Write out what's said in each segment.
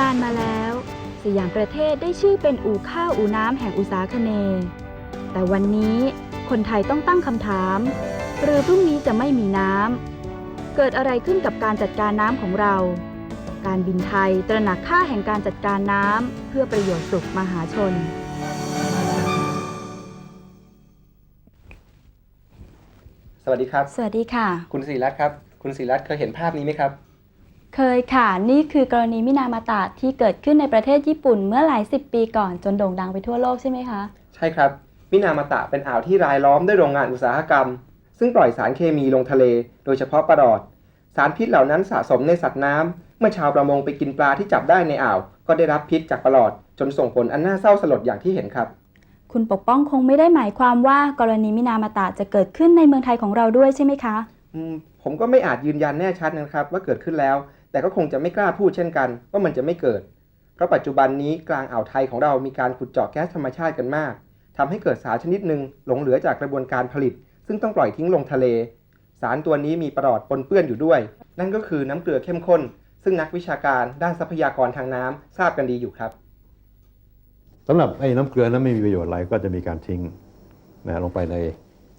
นานมาแล้ว สยามประเทศได้ชื่อเป็นอู่ข้าวอู่น้ำแห่งอุตสาคเนย์แต่วันนี้คนไทยต้องตั้งคำถาม หรือพรุ่งนี้จะไม่มีน้ำ เกิดอะไรขึ้นกับการจัดการน้ำของเรา การบินไทยตระหนักค่าแห่งการจัดการน้ำเพื่อประโยชน์สุขมหาชน สวัสดีครับ สวัสดีค่ะ คุณศิริรัตน์ครับ คุณศิริรัตน์เคยเห็นภาพนี้ไหมครับ เคยค่ะ นี่คือกรณีมินามาตะที่เกิดขึ้นในประเทศญี่ปุ่นเมื่อหลายสิบปีก่อนจนโด่งดังไปทั่วโลกใช่ไหมคะ ใช่ครับ มินามาตะเป็นอ่าวที่รายล้อมด้วยโรงงานอุตสาหกรรม ซึ่งปล่อยสารเคมีลงทะเล โดยเฉพาะปลาดอด สารพิษเหล่านั้นสะสมในสัตว์น้ำเมื่อชาวประมงไปกินปลาที่จับได้ในอ่าว ก็ได้รับพิษจากปลาหลอด จนส่งผลอันน่าเศร้าสลดอย่างที่เห็นครับ คุณปกป้องคงไม่ได้หมายความว่ากรณีมินามาตะจะเกิดขึ้นในเมืองไทยของเราด้วยใช่ไหมคะอืมผมก็ไม่อาจยืนยันแน่ชัดนะครับว่าเกิดขึ้นแล้ว แต่ก็คงจะไม่กล้าพูดเช่นกัน ว่ามันจะไม่เกิด เพราะปัจจุบันนี้กลางอ่าวไทยของเรามีการขุดเจาะแก๊สธรรมชาติกันมากทำให้เกิดสารชนิดหนึ่งหลงเหลือจากกระบวนการผลิต ซึ่งต้องปล่อยทิ้งลงทะเล สารตัวนี้มีประลอดปนเปื้อนอยู่ด้วย นั่นก็คือน้ำเกลือเข้มข้น ซึ่งนักวิชาการด้านทรัพยากรทางน้ำทราบกันดีอยู่ครับสำหรับไอ้น้ำเกลือนั้นไม่มีประโยชน์อะไรก็จะมีการทิ้งนะลงไปใน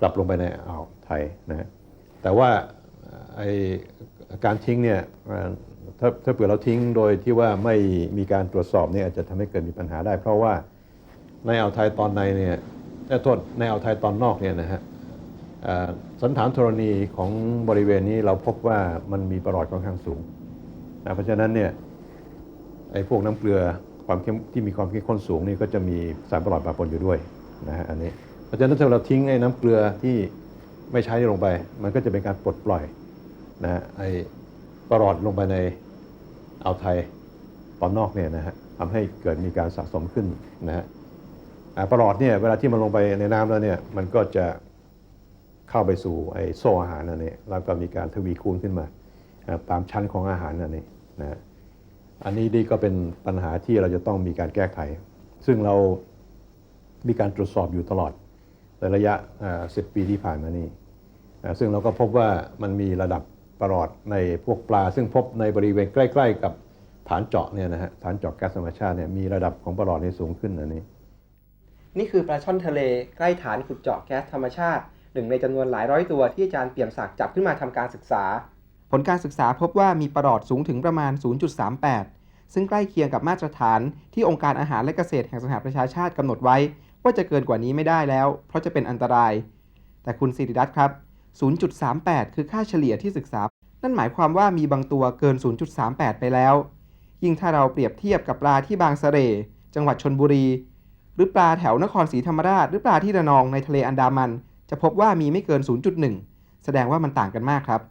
กลับลงไปในอ่าวไทยนะฮะแต่ว่าไอ้ การทิ้งเนี่ยถ้าถ้าเผื่อเราทิ้งโดยที่ว่าไม่มีการตรวจสอบเนี่ยอาจจะทำให้เกิดมีปัญหาได้ เพราะว่าในอ่าวไทยตอนในเนี่ยเอ่โทษในอ่าวไทยตอนนอกเนี่ยนะฮะสันฐานธรณีของบริเวณนี้เราพบว่ามันมีประหลอดค่อนข้างสูงนะเพราะฉะนั้นเนี่ยไอ้พวกน้ำเกลือความเข้มที่มีความเข้มข้นสูงนี่ก็จะมีสารประหลอดปะปนอยู่ด้วยนะฮะอันนี้เพราะฉะนั้นถ้าเราทิ้งไอ้น้ำเกลือที่ไม่ใช้ลงไป มันก็จะเป็นการปลดปล่อย นะฮะไอ้ประหลอดลงไปในอ่าวไทยตอนนอกเนี่ยนะฮะทำให้เกิดมีการสะสมขึ้นนะฮะประหลอดเนี่ยเวลาที่มันลงไปในน้ำแล้วเนี่ยมันก็จะเข้าไปสู่ไอ้โซ่อาหารนั่นเองแล้วก็มีการทวีคูณขึ้นมาตามชั้นของอาหารนั่นเองนะอันนี้นี่ก็เป็นปัญหาที่เราจะต้องมีการแก้ไข ซึ่งเรามีการตรวจสอบอยู่ตลอดในระยะสิบปีที่ผ่านมานี่ซึ่งเราก็พบว่ามันมีระดับ ประหลอดในพวกปลา ซึ่งพบในบริเวณใกล้ ๆ กับฐานเจาะเนี่ยนะฮะฐานเจาะแก๊สธรรมชาติเนี่ยมีระดับของประหลอดในสูงขึ้นอันนี้ นี่คือปลาช่อนทะเลใกล้ฐานขุดเจาะแก๊สธรรมชาติหนึ่งในจำนวนหลายร้อยตัวที่อาจารย์เปี่ยมศักดิ์จับขึ้นมาทำการศึกษา ผลการศึกษาพบว่ามีประหลอดสูงถึงประมาณ 0.38 ซึ่งใกล้เคียงกับมาตรฐานที่องค์การอาหารและเกษตรแห่งสหประชาชาติกำหนดไว้ ว่าจะเกินกว่านี้ไม่ได้แล้ว เพราะจะเป็นอันตราย แต่คุณสิริรัตน์ครับ 0.38 คือค่าเฉลี่ยที่ศึกษา นั่นหมายความว่ามีบางตัวเกิน 0.38 ไปแล้ว ยิ่งถ้าเราเปรียบเทียบกับปลาที่บางสะเสร่จังหวัดชนบุรี หรือปลาแถวนครศรีธรรมราช หรือปลาที่ระนองในทะเลอันดามัน จะพบว่ามีไม่เกิน 0.1 แสดงว่ามันต่างกันมากครับ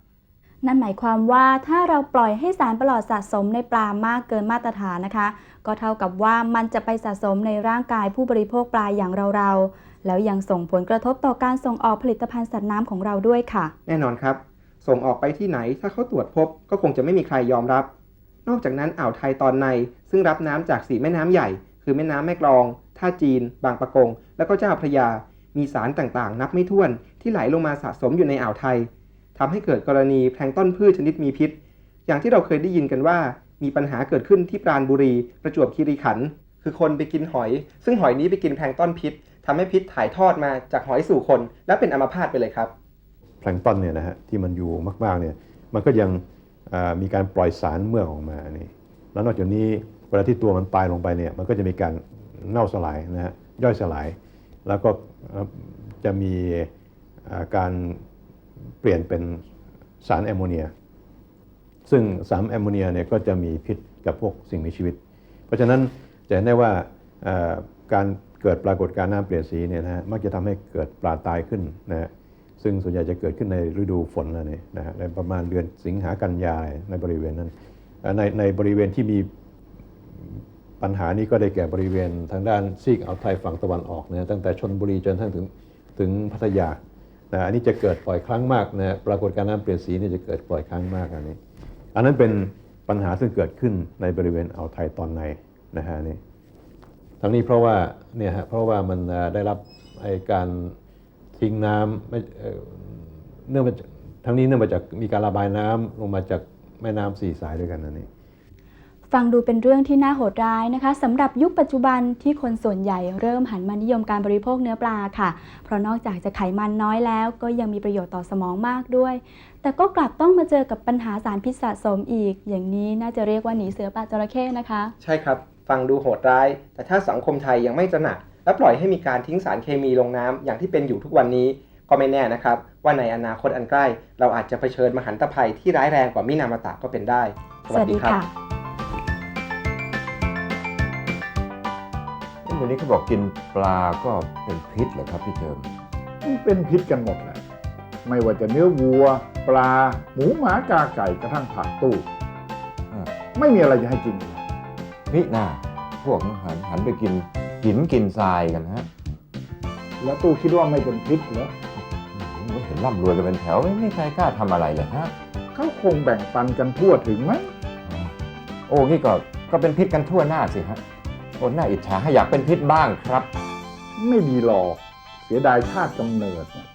นั่นหมายความว่าถ้าเราปล่อยให้สารประหลอดสะสมในปลามากเกินมาตรฐานนะคะ ก็เท่ากับว่ามันจะไปสะสมในร่างกายผู้บริโภคปลาอย่างเราๆ แล้วยังส่งผลกระทบต่อการส่งออกผลิตภัณฑ์สัตว์น้ำของเราด้วยค่ะ แน่นอนครับ ส่งออกไปที่ไหนถ้าเขาตรวจพบก็คงจะไม่มีใครยอมรับ นอกจากนั้นอ่าวไทยตอนใน ซึ่งรับน้ำจากสีแม่น้ำใหญ่ คือแม่น้ำแม่กลอง ท่าจีน บางปะกง แล้วก็เจ้าพระยา มีสารต่างๆ นับไม่ถ้วนที่ไหลลงมาสะสมอยู่ในอ่าวไทยทำให้เกิดกรณีแพลงต้นพืชชนิดมีพิษ อย่างที่เราเคยได้ยินกันว่า มีปัญหาเกิดขึ้นที่ปราณบุรี ประจวบคีรีขันธ์คือคนไปกินหอย ซึ่งหอยนี้ไปกินแพลงต้นพิษ ทำให้พิษถ่ายทอดมาจากหอยสู่คน และเป็นอัมพาตไปเลยครับแพลงต้นเนี่ยนะฮะที่มันอยู่มากๆเนี่ยมันก็ยังมีการปล่อยสารเมือกออกมานี่แล้วนอกจากนี้เวลาที่ตัวมันตายลงไปเนี่ยมันก็จะมีการเน่าสลายนะฮะย่อยสลาย แล้วก็จะมีการเปลี่ยนเป็นสารแอมโมเนีย ซึ่งสารแอมโมเนียเนี่ยก็จะมีพิษกับพวกสิ่งมีชีวิต เพราะฉะนั้นจะเห็นได้ว่าการ เกิดปรากฏการณ์น้ำเปลี่ยนสีเนี่ยนะฮะมักจะทำให้เกิดปลาตายขึ้นนะฮะซึ่งส่วนใหญ่จะเกิดขึ้นในฤดูฝนนะนี่นะฮะในประมาณเดือนสิงหากันยาในบริเวณนั้นในในบริเวณที่มีปัญหานี้ก็ได้แก่บริเวณทางด้านซีกอ่าวไทยฝั่งตะวันออกนะฮะตั้งแต่ชนบุรีจนทั้งถึงถึงพัทยานะอันนี้จะเกิดบ่อยครั้งมากนะฮะปรากฏการณ์น้ำเปลี่ยนสีนี่จะเกิดบ่อยครั้งมากอันนี้ อันนั้นเป็นปัญหาซึ่งเกิดขึ้นในบริเวณอ่าวไทยตอนในนะฮะนี่ ทั้งนี้เพราะว่าเนี่ยฮะเพราะว่ามันอ่าได้รับไอการทิ้งน้ำไม่เอ่อเนื่องมาจากทั้งนี้เนื่องมาจากมีการระบายน้ำลงมาจากแม่น้ำสี่สายด้วยกันนั่นเองฟังดูเป็นเรื่องที่น่าโหดร้ายนะคะสำหรับยุคปัจจุบันที่คนส่วนใหญ่เริ่มหันมานิยมการบริโภคเนื้อปลาค่ะ เพราะนอกจากจะไขมันน้อยแล้ว ก็ยังมีประโยชน์ต่อสมองมากด้วย แต่ก็กลับต้องมาเจอกับปัญหาสารพิษสะสมอีก อย่างนี้น่าจะเรียกว่าหนีเสือป่าจระเข้นะคะ ใช่ครับ ฟังดูโหดร้าย แต่ถ้าสังคมไทยยังไม่ตระหนักและปล่อยให้มีการทิ้งสารเคมีลงน้ำอย่างที่เป็นอยู่ทุกวันนี้ก็ไม่แน่นะครับ ว่าในอนาคตอันใกล้ เราอาจจะเผชิญมหันตภัยที่ร้ายแรงกว่ามินามาตะก็เป็นได้ สวัสดีค่ะเดี๋ยวนี้เขาบอกกินปลาก็เป็นพิษเหรอครับพี่เจิมมันเป็นพิษกันหมดแหละไม่ว่าจะเนื้อวัว ปลา หมูหมากาไก่กระทั่งผักตู้อ่าไม่มีอะไรจะให้กิน เลยนี่น่าพวกหันหันไปกินหินกินทรายกันฮะแล้วตู้คิดว่าไม่เป็นพิษเหรออืมเห็นร่ำรวยกันเป็นแถวไม่มีใครกล้าทำอะไรเลยฮะเขาคงแบ่งปันกันทั่วถึงไหมโอ้นี่ก็ก็เป็นพิษกันทั่วหน้าสิฮะโอ้หน้าอิจฉาให้อยากเป็นพิษบ้างครับ ไม่มีหรอกเสียดายชาติกำเนิดเนี่ย